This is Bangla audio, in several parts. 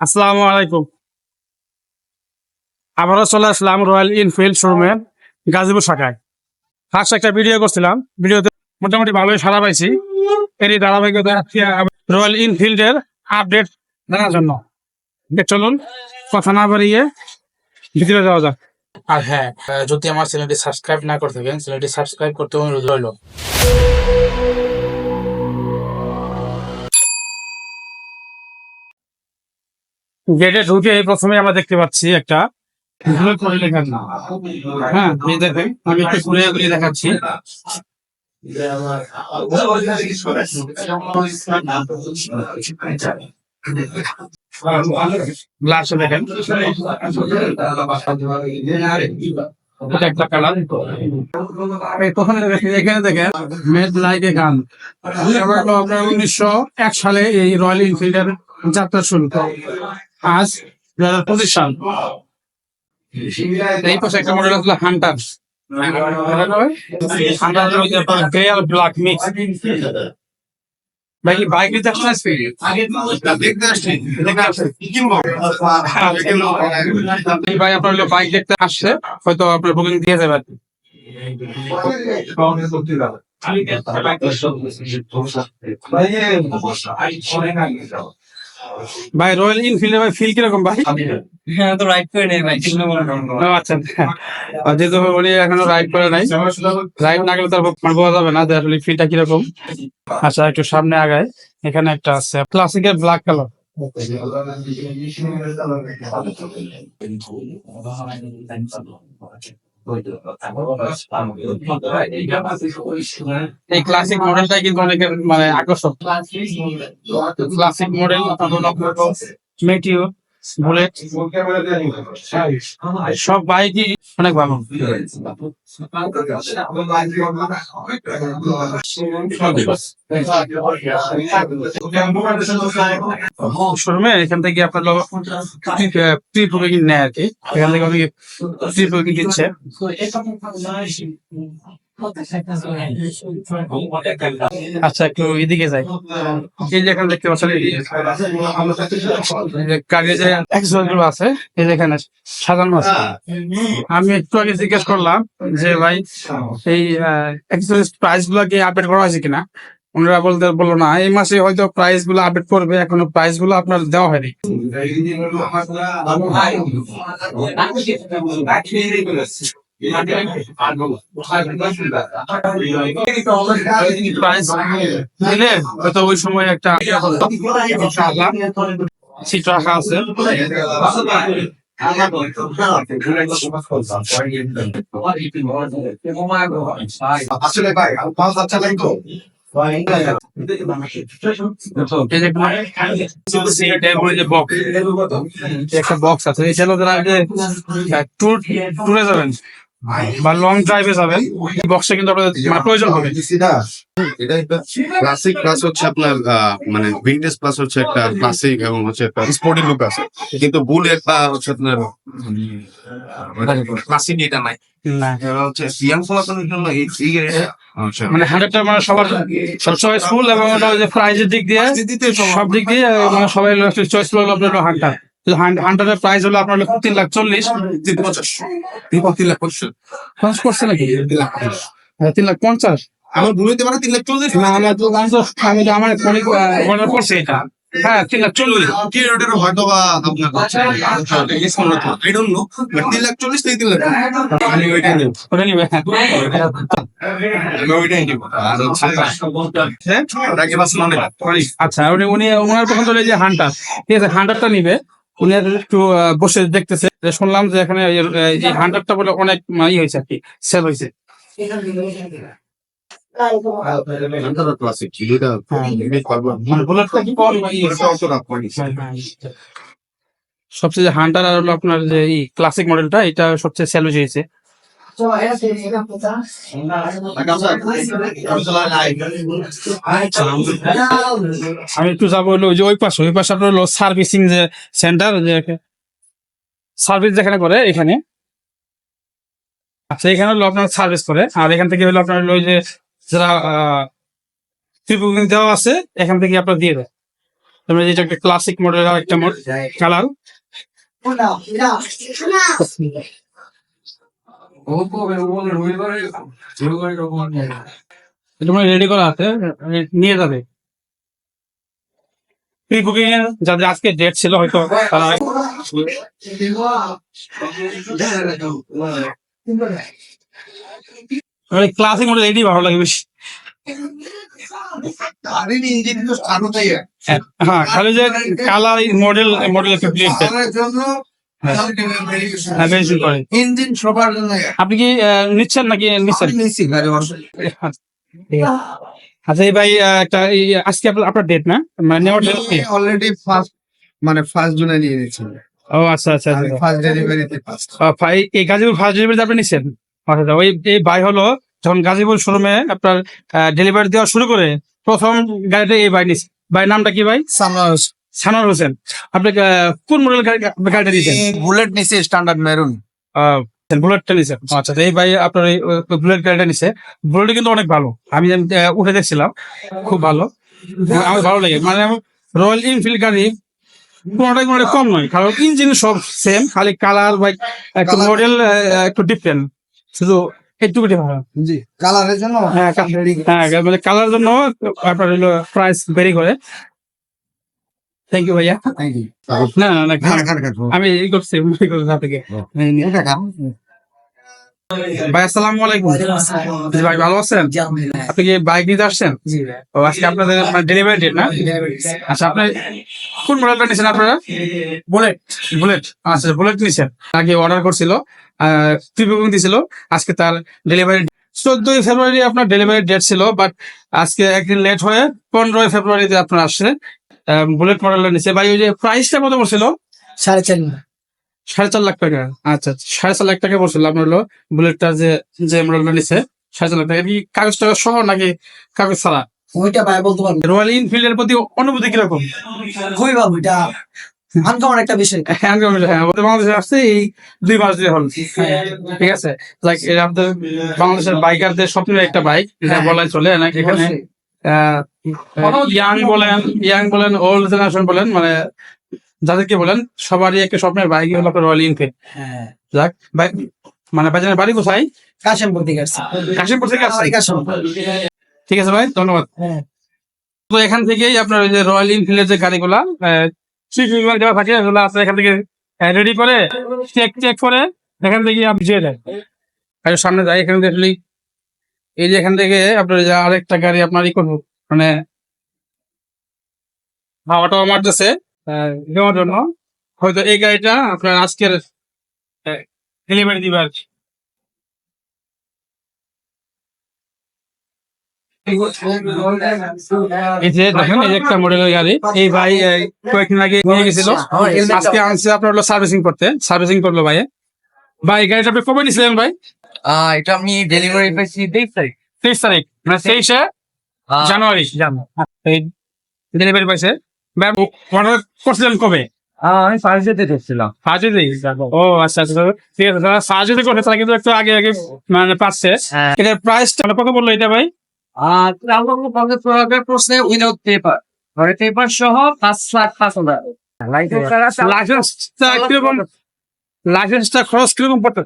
আসসালামু আলাইকুম। আবারও চলে আসলাম রয়্যাল এনফিল্ড শোরুমে গাজীপুর শাখায়। ফার্স্ট একটা ভিডিও করছিলাম। ভিডিওতে মোটামুটি ভালোই সারা পাইছি। এরই ধারাবাহিকতা রয়্যাল এনফিল্ডের আপডেট জানার জন্য। চলুন, কথা না বাড়িয়ে ভিতরে যাওয়া যাক। আর হ্যাঁ যদি আমার চ্যানেলটি সাবস্ক্রাইব না করে থাকেন, চ্যানেলটি সাবস্ক্রাইব করতে অনুরোধ রইল। গেটে ঢুকে প্রথমে আমরা দেখতে পাচ্ছি একটা। হ্যাঁ দেখেন, আমি দেখাচ্ছি। একটা কালার এখানে দেখেন মেড এ গান উনিশশো এক সালে এই রয়্যাল এনফিল্ডের যাত্রা শুরু। আজ দু হাজার এই পাশে একটা মডেল আসলে হান্টার ব্ল্যাক মিক্স ভাই বাইক বাইক দেখতে আসছে, হয়তো আপনার বুকিং দিয়ে যাবে আর কি। ভাই রয়্যাল এনফিল্ডের ভাই ফিল কীরকম ভাই? হ্যাঁ তো রাইড করে নেই ভাই। আচ্ছা আর যেহেতু উনি এখনও রাইড করে নাই। রাইড না গেলে তার মানে বোঝা যাবে না যে আসলে ফিলটা কীরকম। আচ্ছা একটু সামনে আগায় এখানে একটা আছে। ক্লাসিকের ব্ল্যাক কালার এই ক্লাসিক মডেলটাই কিন্তু অনেকের মানে আকর্ষণ। ক্লাসিক মডেল মেটিও বুলেট সব বাইকই অনেক ভালো। শোরুমে এখান থেকে আপনার প্রি বুকিং নেয় আর কি। এখান থেকে অনেকে প্রি বুকিং দিচ্ছে। আচ্ছা একটু এদিকে যাই। এই যে এখানে দেখতে আছে, এই সাজানো আছে। আমি একটু আগে জিজ্ঞেস করলাম যে, ভাই, এই প্রাইসগুলো কি আপডেট করা হয়েছে কিনা? ওনারা বলতে, বলল না, এই মাসে হয়তো প্রাইসগুলো আপডেট করবে, এখনও প্রাইসগুলো আপনার দেওয়া হয়নি। ওই সময় একটা সিট রাখা আছে একটা বক্স আছে ছিল যারা ট্যুরে যাবেন বা লং ড্রাইভে যাবেন। এই বক্সটা কিন্তু আপনাদের মানে প্রয়োজন হবে। এটা একটা ক্লাসিক প্লাস হচ্ছে আপনার মানে ভিন্টেজ প্লাস হচ্ছে একটা ক্লাসিক এবং হচ্ছে একটা স্পোর্টি লুক আছে। কিন্তু বুলেট বা হচ্ছে আপনার ক্লাসিক এটা নাই। আচ্ছা। মানে হান্ড্রেডটা মানে সবার সবসময় স্কুল এবং ওটা ওই যে প্রাইজের দিক দিয়ে সব দিক দিয়ে মানে সবাই চয়েস হলো আপনার হান্টার হান্টারের প্রাইস হলো আপনার হলো তিন লাখ চল্লিশ তিন পঞ্চাশ তিন তিন লাখ পঞ্চাশ করছে নাকি? তিন লাখ পঞ্চাশ হ্যাঁ, তিন লাখ পঞ্চাশ। আমার মানে তিন লাখ চল্লিশ। না তো আমি তো আমি তো আমার অর্ডার করছি এটা। হ্যাঁ তিন লাখ চল্লিশ। কি রেটের হয়তো বা আপনার আই ডোন্ট নো বাট তিন লাখ চল্লিশ থেকে তিন লাখ আমি ওইটাই নেব। ওটা নিবে হ্যাঁ। আমি ওইটাই নেব। আর হচ্ছে ওটাকে বাস মানে আচ্ছা উনি উনি ওনার পছন্দ হলো যে হান্টার। ঠিক আছে হান্টারটা নিবে। উনি একটু বসে দেখতেছে শুনলাম যে এখানে এই- হান্টারটা বলে অনেক ই হয়েছে আর কি সেল হয়েছে। সবচেয়ে হান্টার আর হলো আপনার যে ক্লাসিক মডেলটা এটা সবচেয়ে সেল হয়েছে। আমি একটু যাব হলো যে ওই পাশে ওই পাশে আপনার হলো সার্ভিসিং যে সেন্টার যে সার্ভিস যেখানে করে এখানে। আচ্ছা এখানে হলো আপনার সার্ভিস করে। আর এখান থেকে হলো আপনার হলো ওই যে যারা ট্রিপ দেওয়া আছে এখান থেকে আপনার দিয়ে দেয়। তারপরে এটা একটা ক্লাসিক মডেলের একটা কালার এটা মানে রেডি করা আছে নিয়ে যাবে। প্রি বুকিং এর যাদের আজকে ডেট ছিল হয়তো তারা ক্লাসিক মডেল এটাই ভালো লাগে বেশি। হ্যাঁ খালি যে কালার মডেল মডেল হ্যাঁ। ইঞ্জিন সবার আপনি কি নিচ্ছেন নাকি নিচ্ছেন? আচ্ছা এই ভাই একটা আজকে আপনার ডেট না? মানে নেওয়ার ডেট অলরেডি ফার্স্ট মানে ফার্স্ট জুনে নিয়ে নিয়েছি ও আচ্ছা আচ্ছা আচ্ছা। ফার্স্ট ডেলিভারিতে ফার্স্ট ভাই এই গাজীপুর ফার্স্ট ডেলিভারি আপনি নিচ্ছেন? আচ্ছা আচ্ছা, ওই এই ভাই হলো যখন গাজীপুর শোরুমে আপনার ডেলিভারি দেওয়া শুরু করে প্রথম গাড়িটা এই ভাই নিচ্ছে। ভাই নামটা কি ভাই? সামনাস সানোয়ার হোসেন আপনি আহ, কোন মডেল গাড়ি গাড়িটা দিয়েছেন? বুলেট নিছি স্ট্যান্ডার্ড মেরুন বুলেটটা নিছে। আচ্ছা এই ভাই আপনার এই বুলেট গাড়িটা নিছে। বুলেট কিন্তু অনেক ভালো। আমি উঠে দেখছিলাম। খুব ভালো। আমার ভালো লাগে। মানে রয়্যাল এনফিল্ড গাড়ি কোনোটাই কোনো কম নয়। কারণ ইঞ্জিন সব সেম খালি কালার বা একটু মডেল একটু ডিফারেন্ট শুধু একটু ভালো। জি কালারের জন্য? হ্যাঁ হ্যাঁ মানে কালার জন্য আপনার হলো প্রাইস ভেরি করে। থ্যাংক ইউ ভাইয়া। থ্যাংক ইউ না না আমি এই করছি ভাই আসসালামু আলাইকুম। ভাই ভালো আছেন? আপনি কি বাইক নিতে আসছেন? ও আজকে আপনাদের ডেলিভারি ডেট না? আচ্ছা আপনি কোন মডেলটা নিছেন আপনারা? বুলেট বুলেট আচ্ছা বুলেট নিছেন। আগে অর্ডার করছিল প্রি বুকিং দিছিল। আজকে তার ডেলিভারি চোদ্দই ফেব্রুয়ারি আপনার ডেলিভারি ডেট ছিল বাট আজকে একদিন লেট হয়ে পনেরোই ফেব্রুয়ারিতে আপনার আসছে বুলেট মডেলটা নিছে। ভাই ওই যে প্রাইসটা কত পড়ছিল? সাড়ে চার সাড়ে চার লাখ টাকা। আচ্ছা আচ্ছা, সাড়ে চার লাখ টাকা পড়ছিল আপনার হলো বুলেটটা যে যে মডেলটা নিছে। সাড়ে চার লাখ টাকা। কি কাগজ টাগজ সহ নাকি কাগজ ছাড়া? ওইটা ভাই বলতে পারব। রয়্যাল এনফিল্ডের প্রতি অনুভূতি কীরকম? খুবই ভালো এটা আনকমন একটা বিষয়। হ্যাঁ হ্যাঁ। আমাদের বাংলাদেশে আসছে এই দুই মাস দিয়ে হল। ঠিক আছে? লাইক আমাদের বাংলাদেশের বাইকারদের স্বপ্নের একটা বাইক বলাই চলে এখানে ইয়াং বলেন ইয়াং বলেন ওল্ড জেনারেশন বলেন মানে যাদেরকে বলেন সবারই একটা স্বপ্নের বাইক হলো রয়্যাল এনফিল্ড হ্যাঁ। যাক ভাই মানে ভাইজানের বাড়ি কোথায়? কাশেমপুর থেকে আসছে। কাশিমপুর থেকে আসছে ঠিক আছে ভাই ধন্যবাদ। হ্যাঁ। তো এখান থেকেই আপনার ওই যে রয়্যাল এনফিল্ডের যে গাড়িগুলা আছে এখান থেকে রেডি করে চেক চেক করে এখান থেকে আপনি যেয়ে আর সামনে যাই এখান থেকে এই যে এখান থেকে আপনার যে আরেকটা গাড়ি আপনার ই করব। মানে হাওয়া টাওয়া মারতেছে। আহ, জন্য। হয়তো এই গাড়িটা আপনার আজকের ডেলিভারি দিবে আর কি। এই যে দেখেন এই একটা মডেলের গাড়ি। এই ভাই কয়েকদিন আগে নিয়ে গেছিল। আজকে আনছে আপনার হলো সার্ভিসিং করতে। সার্ভিসিং করল ভাই ভাই গাড়িটা আপনি কবে নিয়েছিলেন ভাই? এটা আমি ডেলিভারি পেয়েছি তেইশ তারিখ। তেইশ তারিখ। মানে তেইশে জানুয়ারি। ডেলিভারি পাইছে অর্ডার করছিলেন কবে? আমি ফার্স্ট ও আচ্ছা আচ্ছা ঠিক আছে যারা তারা কিন্তু একটু আগে আগে মানে পাচ্ছে। হ্যাঁ। এটার প্রাইসটা কত বলল এটা ভাই? আর প্রশ্নে উইদাউট পেপার ঘরে পেপার সহ পাঁচ লাখ পাঁচ হাজার। লাইসেন্সটা কীরকম? লাইসেন্সটা খরচ কীরকম পড়তে?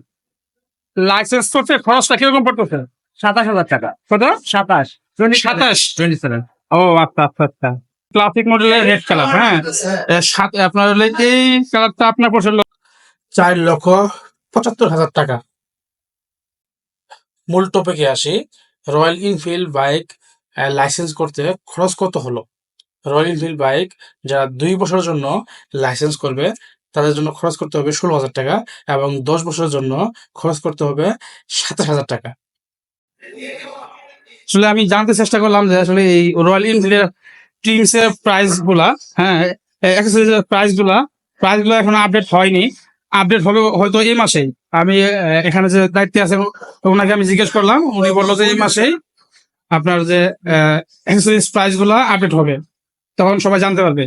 লাইসেন্স করতে খরচটা কীরকম পড়তেছে সাতাশ হাজার টাকা। কত? সাতাশ। সাতাশ। টোয়েন্টি সেভেন ও আচ্ছা আচ্ছা আচ্ছা। ক্লাসিক মডেলের রেড কালার হ্যাঁ? সাথে আপনার হলে এই কালারটা আপনার চার লক্ষ পঁচাত্তর হাজার টাকা। মূল টপিকে আসি। রয়্যাল এনফিল্ড বাইক লাইসেন্স করতে খরচ কত হলো? রয়্যাল এনফিল্ড বাইক যারা দুই বছরের জন্য লাইসেন্স করবে তাদের জন্য খরচ করতে হবে ষোলো হাজার টাকা এবং দশ বছরের জন্য খরচ করতে হবে সাতাশ হাজার টাকা। আসলে আমি জানতে চেষ্টা করলাম যে আসলে এই রয়্যাল এনফিল্ডের টিমস এর প্রাইসগুলা হ্যাঁ অ্যাক্সেসরিজ এর প্রাইসগুলা প্রাইসগুলো এখন আপডেট হয়নি। আপডেট হবে হয়তো এই মাসেই। আমি এখানে যে দায়িত্বে আছে, ওনাকে আমি জিজ্ঞেস করলাম। উনি বলল যে এই মাসেই আপনার যে অ্যাক্সেসরিজ প্রাইসগুলা আপডেট হবে। তখন সবাই জানতে পারবে।